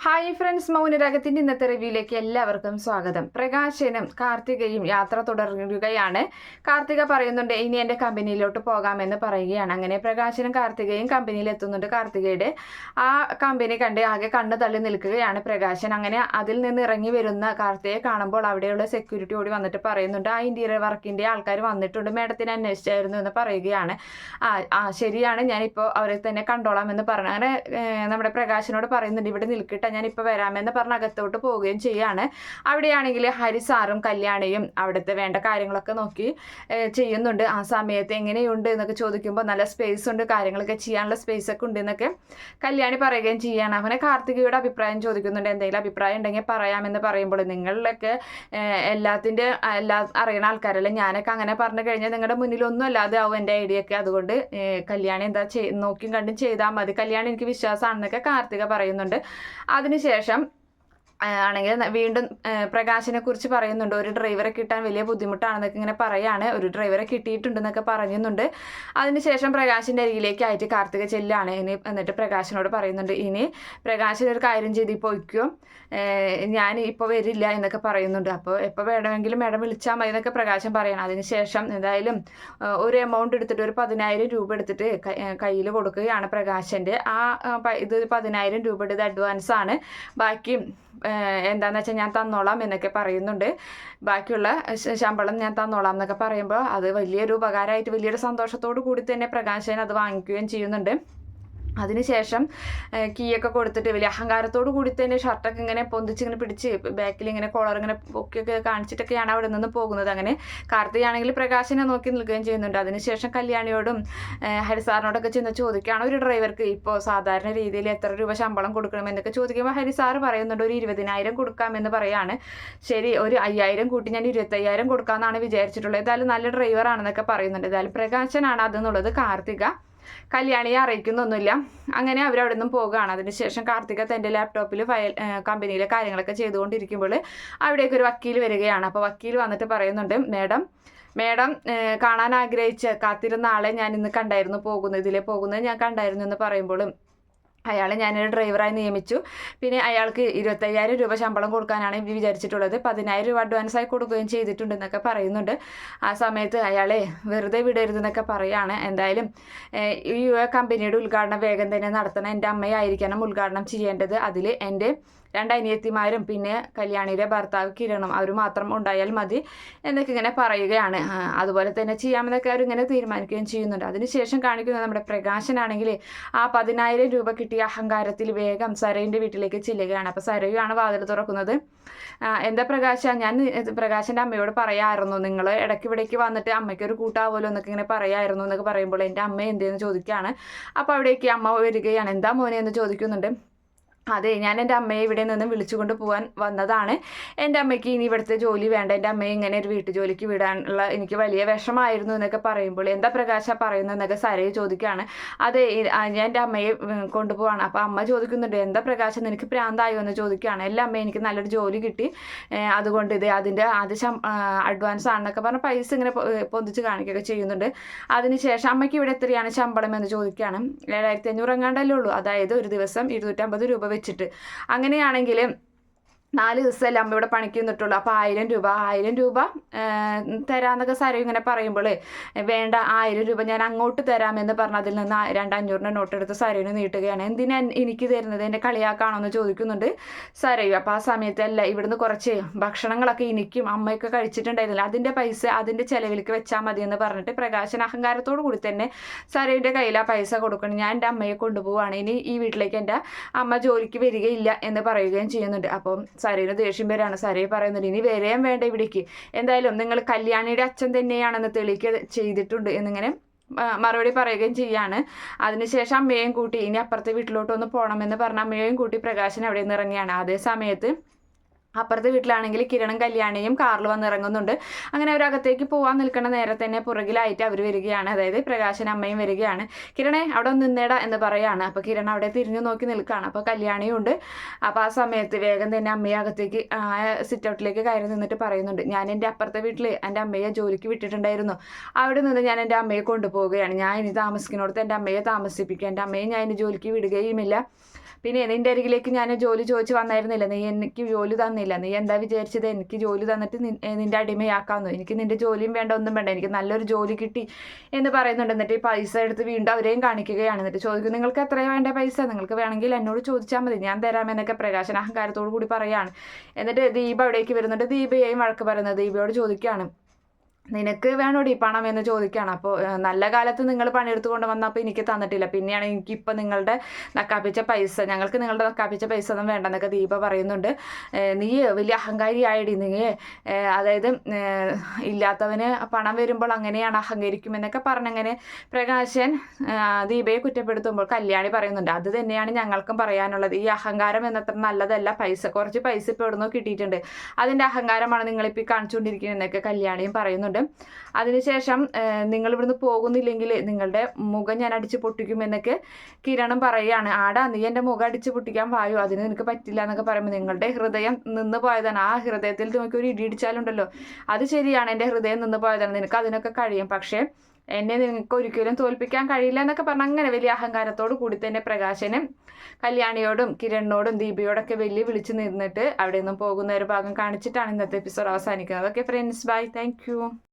Hi friends മൗനരാഗത്തിന്റെ ഇന്നത്തെ റിവ്യൂയിലേക്ക് എല്ലാവർക്കും സ്വാഗതം. പ്രകാശനും കാർത്തികയും യാത്ര തുടരുകയാണ്. കാർത്തിക പറയുന്നുണ്ട് ഇനി എന്റെ കമ്പനിയിലോട്ട് പോകാമെന്ന് പറയുകയാണ്. അങ്ങനെ പ്രകാശനും കാർത്തികയും കമ്പനിയിൽ എത്തുന്നുണ്ട്. കാർത്തികയുടെ ആ കമ്പനി കണ്ട് ആകെ കണ്ണു തള്ളി നിൽക്കുകയാണ് പ്രകാശൻ. അങ്ങനെ അതിൽ നിന്ന് ഇറങ്ങി വരുന്ന കാർത്തികയെ കാണുമ്പോൾ അവിടെയുള്ള സെക്യൂരിറ്റി ഓടി വന്നിട്ട് പറയുന്നുണ്ട് ആ ഇന്റീരിയർ വർക്കിന്റെ ആൾക്കാർ വന്നിട്ടുണ്ട്. മേഡത്തിന് അന്വേഷിച്ചായിരുന്നു എന്ന് പറയുകയാണ്. ആ ആ ശരിയാണ്. ഞാനിപ്പോൾ അവരെ തന്നെ കണ്ടോളാം എന്ന് പറഞ്ഞു. അങ്ങനെ നമ്മുടെ പ്രകാശനോട് പറയുന്നുണ്ട് ഇവിടെ നിൽക്കട്ടെ ഞാൻ ഞാനിപ്പോൾ വരാമെന്ന് പറഞ്ഞ് അകത്തോട്ട് പോവുകയും ചെയ്യാണ്. അവിടെയാണെങ്കിൽ ഹരി സാറും കല്യാണിയും അവിടുത്തെ വേണ്ട കാര്യങ്ങളൊക്കെ നോക്കി ചെയ്യുന്നുണ്ട്. ആ സമയത്ത് എങ്ങനെയുണ്ട് എന്നൊക്കെ ചോദിക്കുമ്പോൾ നല്ല സ്പേസ് ഉണ്ട് കാര്യങ്ങളൊക്കെ ചെയ്യാനുള്ള സ്പേസ് ഒക്കെ ഉണ്ട് എന്നൊക്കെ കല്യാണി പറയുകയും ചെയ്യാണ്. അവനെ കാർത്തികയുടെ അഭിപ്രായം ചോദിക്കുന്നുണ്ട്. എന്തെങ്കിലും അഭിപ്രായം ഉണ്ടെങ്കിൽ പറയാമെന്ന് പറയുമ്പോൾ നിങ്ങളിലൊക്കെ എല്ലാത്തിന്റെ എല്ലാ അറിയുന്ന ആൾക്കാരല്ലേ? ഞാനൊക്കെ അങ്ങനെ പറഞ്ഞു കഴിഞ്ഞാൽ നിങ്ങളുടെ മുന്നിലൊന്നും അല്ലാതെ ആവും എന്റെ ഐഡിയ ഒക്കെ. അതുകൊണ്ട് കല്യാണി എന്താ ചെയ് നോക്കിയും കണ്ടും ചെയ്താൽ മതി. കല്യാണി എനിക്ക് വിശ്വാസമാണെന്നൊക്കെ കാർത്തിക പറയുന്നുണ്ട്. അതിനുശേഷം ആണെങ്കിൽ വീണ്ടും പ്രകാശിനെ കുറിച്ച് പറയുന്നുണ്ട്. ഒരു ഡ്രൈവറെ കിട്ടാൻ വലിയ ബുദ്ധിമുട്ടാണെന്നൊക്കെ ഇങ്ങനെ പറയാണ്. ഒരു ഡ്രൈവറെ കിട്ടിയിട്ടുണ്ടെന്നൊക്കെ പറയുന്നുണ്ട്. അതിനുശേഷം പ്രകാശിന്റെ അരികിലേക്ക് ആയിട്ട് കാർത്തിക ചെല്ലാണ്. ഇനി എന്നിട്ട് പ്രകാശിനോട് പറയുന്നുണ്ട് ഇനി പ്രകാശൻ ഒരു കാര്യം ചെയ്ത് പോയിക്കോ ഞാൻ ഇപ്പോൾ വരില്ല എന്നൊക്കെ പറയുന്നുണ്ട്. അപ്പോൾ എപ്പോൾ വേണമെങ്കിലും മേഡം വിളിച്ചാൽ മതി എന്നൊക്കെ പ്രകാശൻ പറയണം. അതിനുശേഷം എന്തായാലും ഒരു എമൗണ്ട് എടുത്തിട്ട് ഒരു പതിനായിരം രൂപ എടുത്തിട്ട് കയ്യിൽ കൊടുക്കുകയാണ് പ്രകാശന്റെ. ആ ആ, ഇത് പതിനായിരം രൂപയുടെ ഇത് അഡ്വാൻസ് ആണ്. ബാക്കി ഏഹ് എന്താന്ന് വെച്ചാൽ ഞാൻ തന്നോളാം എന്നൊക്കെ പറയുന്നുണ്ട്. ബാക്കിയുള്ള ശമ്പളം ഞാൻ തന്നോളാം എന്നൊക്കെ പറയുമ്പോൾ അത് വലിയൊരു ഉപകാരമായിട്ട് വലിയൊരു സന്തോഷത്തോടു കൂടി തന്നെ പ്രകാശൻ അത് വാങ്ങിക്കുകയും ചെയ്യുന്നുണ്ട്. അതിനുശേഷം കീയൊക്കെ കൊടുത്തിട്ട് വലിയ അഹങ്കാരത്തോടു കൂടി തന്നെ ഷർട്ടൊക്കെ ഇങ്ങനെ പൊന്തിച്ച് ഇങ്ങനെ പിടിച്ച് ബാക്കിൽ ഇങ്ങനെ കോളർ ഇങ്ങനെ പൊക്കിയൊക്കെ കാണിച്ചിട്ടൊക്കെയാണ് അവിടെ നിന്ന് പോകുന്നത്. അങ്ങനെ കാർത്തികയാണെങ്കിൽ പ്രകാശനെ നോക്കി നിൽക്കുകയും ചെയ്യുന്നുണ്ട്. അതിനുശേഷം കല്യാണിയോടും ഹരിസാറിനോടൊക്കെ ചെന്ന് ചോദിക്കുകയാണ് ഒരു ഡ്രൈവർക്ക് ഇപ്പോൾ സാധാരണ രീതിയിൽ എത്ര രൂപ ശമ്പളം കൊടുക്കണമെന്നൊക്കെ ചോദിക്കുമ്പോൾ ഹരിസാർ പറയുന്നുണ്ട് ഒരു ഇരുപതിനായിരം കൊടുക്കാമെന്ന് പറയാണ്. ശരി ഒരു അയ്യായിരം കൂട്ടി ഞാൻ ഇരുപത്തയ്യായിരം കൊടുക്കാമെന്നാണ് വിചാരിച്ചിട്ടുള്ളത്. ഏതായാലും നല്ല ഡ്രൈവറാണെന്നൊക്കെ പറയുന്നുണ്ട്. ഏതായാലും പ്രകാശനാണ് അതെന്നുള്ളത് കാർത്തിക കല്യാണിയെ അറിയിക്കുന്നൊന്നുമില്ല. അങ്ങനെ അവരവിടെ നിന്നും പോകുകയാണ് അതിനുശേഷം കാർത്തിക തന്റെ ലാപ്ടോപ്പിൽ ഫയൽ കമ്പനിയിലെ കാര്യങ്ങളൊക്കെ ചെയ്തുകൊണ്ടിരിക്കുമ്പോൾ അവിടേക്ക് ഒരു വക്കീൽ വരികയാണ്. അപ്പോൾ വക്കീൽ വന്നിട്ട് പറയുന്നുണ്ട് മേഡം മേഡം കാണാൻ ആഗ്രഹിച്ച കാത്തിരുന്ന ആളെ ഞാൻ ഇന്ന് കണ്ടായിരുന്നു പോകുന്നത്. ഇതിലെ പോകുന്നത് ഞാൻ കണ്ടായിരുന്നു എന്ന് പറയുമ്പോഴും അയാളെ ഞാനൊരു ഡ്രൈവറായി നിയമിച്ചു. പിന്നെ അയാൾക്ക് ഇരുപത്തയ്യായിരം രൂപ ശമ്പളം കൊടുക്കാനാണ് വിചാരിച്ചിട്ടുള്ളത്. പതിനായിരം രൂപ അഡ്വാൻസായി കൊടുക്കുകയും ചെയ്തിട്ടുണ്ടെന്നൊക്കെ പറയുന്നുണ്ട്. ആ സമയത്ത് അയാളെ വെറുതെ വിടരുതെന്നൊക്കെ പറയുകയാണ് എന്തായാലും ഈ കമ്പനിയുടെ ഉദ്ഘാടനം വേഗം തന്നെ നടത്തണം. എന്റെ അമ്മയായിരിക്കണം ഉദ്ഘാടനം ചെയ്യേണ്ടത്. അതിൽ എന്റെ രണ്ട് അനിയത്തിമാരും പിന്നെ കല്യാണിയുടെ ഭർത്താവ് കിരണും അവർ മാത്രം ഉണ്ടായാൽ മതി എന്നൊക്കെ ഇങ്ങനെ പറയുകയാണ്. അതുപോലെ തന്നെ ചെയ്യാമെന്നൊക്കെ അവരിങ്ങനെ തീരുമാനിക്കുകയും ചെയ്യുന്നുണ്ട്. അതിനുശേഷം കാണിക്കുന്നത് നമ്മുടെ പ്രകാശനാണെങ്കിൽ ആ പതിനായിരം രൂപ കിട്ടിയ അഹങ്കാരത്തിൽ വേഗം സരയുടെ വീട്ടിലേക്ക് ചെല്ലുകയാണ്. അപ്പോൾ സരയുമാണ് വാതിൽ തുറക്കുന്നത്. എന്താ പ്രകാശ? ഞാൻ പ്രകാശന്റെ അമ്മയോട് പറയാമായിരുന്നു നിങ്ങൾ ഇടയ്ക്ക് ഇവിടേക്ക് വന്നിട്ട് അമ്മയ്ക്ക് ഒരു കൂട്ടാവുമല്ലോ എന്നൊക്കെ ഇങ്ങനെ പറയായിരുന്നു എന്നൊക്കെ പറയുമ്പോൾ എന്റെ അമ്മ എന്തെന്ന് ചോദിക്കുകയാണ്. അപ്പോൾ അവിടേക്ക് അമ്മ വരികയാണ്. എന്താ മോനെ എന്ന് ചോദിക്കുന്നുണ്ട്. അതെ ഞാൻ എന്റെ അമ്മയെ ഇവിടെ നിന്ന് വിളിച്ചുകൊണ്ട് പോകാൻ വന്നതാണ്. എന്റെ അമ്മയ്ക്ക് ഇനി ഇവിടുത്തെ ജോലി വേണ്ട. എന്റെ അമ്മയെ ഇങ്ങനെ ഒരു വീട്ടു ജോലിക്ക് വിടാനുള്ള എനിക്ക് വലിയ വിഷമായിരുന്നു എന്നൊക്കെ പറയുമ്പോൾ എന്താ പ്രകാശ പറയുന്നത് എന്നൊക്കെ സരയെ ചോദിക്കുകയാണ്. അതെ ഞാൻ എന്റെ അമ്മയെ കൊണ്ടുപോവാണ് അപ്പോൾ അമ്മ ചോദിക്കുന്നുണ്ട് എന്താ പ്രകാശം നിനക്ക് പ്രാന്തായോ? എന്ന് ചോദിക്കുകയാണ്. എല്ലാ അമ്മയും എനിക്ക് നല്ലൊരു ജോലി കിട്ടി. അതുകൊണ്ട് ഇത് അതിന്റെ ആദ്യ അഡ്വാൻസ് ആണെന്നൊക്കെ പറഞ്ഞ് പൈസ ഇങ്ങനെ പൊന്തിച്ച് കാണിക്കുകയൊക്കെ ചെയ്യുന്നുണ്ട്. അതിനുശേഷം അമ്മയ്ക്ക് ഇവിടെ എത്രയാണ് ശമ്പളം എന്ന് ചോദിക്കുകയാണ്. ഏഴായിരത്തി അഞ്ഞൂറ് എങ്ങാണ്ടല്ലേ ഉള്ളൂ. അതായത് ഒരു ദിവസം ഇരുന്നൂറ്റമ്പത് രൂപ വെച്ചിട്ട്. അങ്ങനെയാണെങ്കിൽ നാല് ദിവസമല്ലേ അമ്മ ഇവിടെ പണിക്ക് നിന്നിട്ടുള്ളൂ. അപ്പോൾ ആയിരം രൂപ ആയിരം രൂപ തരാമെന്നൊക്കെ സരം ഇങ്ങനെ പറയുമ്പോൾ വേണ്ട ആയിരം രൂപ ഞാൻ അങ്ങോട്ട് തരാമെന്ന് പറഞ്ഞ് അതിൽ നിന്ന് രണ്ടഞ്ഞൂറിന്റെ നോട്ട് എടുത്ത് സരവിന് നീട്ടുകയാണ്. എന്തിനാ എനിക്ക് തരുന്നത്? എന്റെ കളിയാക്കാണോ എന്ന് ചോദിക്കുന്നുണ്ട് സരയു. അപ്പോൾ ആ സമയത്തല്ല ഇവിടുന്ന് കുറച്ച് ഭക്ഷണങ്ങളൊക്കെ എനിക്കും അമ്മയൊക്കെ കഴിച്ചിട്ടുണ്ടായിരുന്നില്ല. അതിന്റെ പൈസ അതിന്റെ ചിലവിലേക്ക് വെച്ചാൽ മതി എന്ന് പറഞ്ഞിട്ട് പ്രകാശൻ അഹങ്കാരത്തോടു കൂടി തന്നെ സരയുടെ കയ്യിൽ ആ പൈസ കൊടുക്കണം. ഞാൻ എന്റെ അമ്മയെ കൊണ്ടുപോവുകയാണ് ഇനി ഈ വീട്ടിലേക്ക് എന്റെ അമ്മ ജോലിക്ക് വരികയില്ല എന്ന് പറയുകയും ചെയ്യുന്നുണ്ട്. അപ്പം സരയിന് ദേഷ്യം വരാണ് സരയെ പറയുന്നുണ്ട് ഇനി വരെയും വേണ്ട ഇവിടേക്ക്. എന്തായാലും നിങ്ങൾ കല്യാണിയുടെ അച്ഛൻ തന്നെയാണെന്ന് തെളിയിക്കുക ചെയ്തിട്ടുണ്ട് എന്നിങ്ങനെ മറുപടി പറയുകയും ചെയ്യാണ്. അതിനുശേഷം അമ്മയെയും കൂട്ടി ഇനി അപ്പുറത്തെ വീട്ടിലോട്ടൊന്ന് പോകണമെന്ന് പറഞ്ഞ അമ്മയെയും കൂട്ടി പ്രകാശൻ അവിടെ നിന്ന് ഇറങ്ങിയാണ്. അതേ സമയത്ത് അപ്പുറത്തെ വീട്ടിലാണെങ്കിൽ കിരണും കല്യാണിയും കാറിൽ വന്ന് ഇറങ്ങുന്നുണ്ട്. അങ്ങനെ അവരകത്തേക്ക് പോകാൻ നിൽക്കുന്ന നേരെ തന്നെ പുറകിലായിട്ട് അവർ വരികയാണ്. അതായത് പ്രകാശൻ അമ്മയും വരികയാണ്. കിരണേ അവിടെ നിന്നേടാ എന്ന് പറയാണ്. അപ്പോൾ കിരൺ അവിടെ തിരിഞ്ഞു നോക്കി നിൽക്കുകയാണ്. അപ്പോൾ കല്യാണിയും ഉണ്ട്. അപ്പോൾ ആ സമയത്ത് വേഗം തന്നെ അമ്മയെ അകത്തേക്ക് സിറ്റ് ഔട്ടിലേക്ക് കയറി നിന്നിട്ട് പറയുന്നുണ്ട്. ഞാൻ എന്റെ അപ്പുറത്തെ വീട്ടിൽ എന്റെ അമ്മയെ ജോലിക്ക് വിട്ടിട്ടുണ്ടായിരുന്നു. അവിടെ നിന്ന് ഞാൻ എന്റെ അമ്മയെ കൊണ്ടുപോവുകയാണ്. ഞാൻ ഇനി താമസിക്കുന്നിടത്ത് എന്റെ അമ്മയെ താമസിപ്പിക്കുക എന്റെ അമ്മയെ ഞാൻ ഇനി ജോലിക്ക് വിടുകയുമില്ല. പിന്നെ നിന്റെ അരികിലേക്ക് ഞാൻ ജോലി ചോദിച്ചു വന്നായിരുന്നില്ല. നീ എനിക്ക് ജോലി തന്നില്ല. നീ എന്താ വിചാരിച്ചത്? എനിക്ക് ജോലി തന്നിട്ട് നിന്റെ അടിമയാക്കാമെന്നു എനിക്ക് നിന്റെ ജോലിയും വേണ്ട ഒന്നും വേണ്ട. എനിക്ക് നല്ലൊരു ജോലി കിട്ടി എന്ന് പറയുന്നുണ്ട്. എന്നിട്ട് ഈ പൈസ എടുത്ത് വീണ്ടും അവരെയും കാണിക്കുകയാണ്. എന്നിട്ട് ചോദിക്കും നിങ്ങൾക്ക് എത്രയാണ് വേണ്ട പൈസ? നിങ്ങൾക്ക് വേണമെങ്കിൽ എന്നോട് ചോദിച്ചാൽ മതി. ഞാൻ തരാമെന്നൊക്കെ പ്രകാശൻ അഹങ്കാരത്തോടു കൂടി പറയാണ് എന്നിട്ട് ദീപ അവിടേക്ക് വരുന്നുണ്ട്. ദീപയെയും വഴക്ക് പറയുന്നത് ദീപയോട് ചോദിക്കുകയാണ്. നിനക്ക് വേണോടി പണം എന്ന് ചോദിക്കുകയാണ് അപ്പോൾ നല്ല കാലത്ത് നിങ്ങൾ പണിയെടുത്ത് കൊണ്ട് വന്നപ്പോൾ എനിക്ക് തന്നിട്ടില്ല. പിന്നെയാണ് എനിക്ക് എനിക്കിപ്പോൾ നിങ്ങളുടെ നക്കാപ്പിച്ച പൈസ ഞങ്ങൾക്ക് നിങ്ങളുടെ നക്കാപ്പിച്ച പൈസ ഒന്നും വേണ്ടെന്നൊക്കെ ദീപ പറയുന്നുണ്ട്. നീ വലിയ അഹങ്കാരി ആയിടി നീ. അതായത് ഇല്ലാത്തവന് പണം വരുമ്പോൾ അങ്ങനെയാണ് അഹങ്കരിക്കുമെന്നൊക്കെ പറഞ്ഞങ്ങനെ പ്രകാശൻ ദീപയെ കുറ്റപ്പെടുത്തുമ്പോൾ കല്യാണി പറയുന്നുണ്ട്. അത് തന്നെയാണ് ഞങ്ങൾക്കും പറയാനുള്ളത്. ഈ അഹങ്കാരം എന്നത്ര നല്ലതല്ല. പൈസ കുറച്ച് പൈസ ഇപ്പോൾ എവിടുന്നോ കിട്ടിയിട്ടുണ്ട്. അതിന്റെ അഹങ്കാരമാണ് നിങ്ങളിപ്പോൾ കാണിച്ചുകൊണ്ടിരിക്കുന്നത് കാണിച്ചുകൊണ്ടിരിക്കുന്നതെന്നൊക്കെ കല്യാണിയും പറയുന്നുണ്ട്. അതിനുശേഷം ഏഹ് നിങ്ങൾ ഇവിടുന്ന് പോകുന്നില്ലെങ്കിൽ നിങ്ങളുടെ മുഖം ഞാൻ അടിച്ച് പൊട്ടിക്കും എന്നൊക്കെ കിരണം പറയുകയാണ്. ആടാ നീ എന്റെ മുഖം അടിച്ച് പൊട്ടിക്കാൻ വായു അതിന് നിനക്ക് പറ്റില്ല എന്നൊക്കെ പറയുമ്പോൾ നിങ്ങളുടെ ഹൃദയം നിന്ന് പോയതാണ്. ആ ഹൃദയത്തിൽ നിങ്ങൾക്ക് ഒരു ഇടി ഇടിച്ചാലുണ്ടല്ലോ. അത് ശരിയാണ് എന്റെ ഹൃദയം നിന്ന് പോയതാണ്. നിനക്ക് അതിനൊക്കെ കഴിയും. പക്ഷേ എന്നെ നിങ്ങൾക്ക് ഒരിക്കലും തോൽപ്പിക്കാൻ കഴിയില്ല എന്നൊക്കെ പറഞ്ഞ് അങ്ങനെ വലിയ അഹങ്കാരത്തോട് കൂടി തന്നെ പ്രകാശനും കല്യാണിയോടും കിരണിനോടും ദീപയോടൊക്കെ വലിയ വിളിച്ച് നിന്നിട്ട് അവിടെ നിന്നും പോകുന്ന ഒരു ഭാഗം കാണിച്ചിട്ടാണ് ഇന്നത്തെ എപ്പിസോഡ് അവസാനിക്കുന്നത്. Okay friends bye. താങ്ക്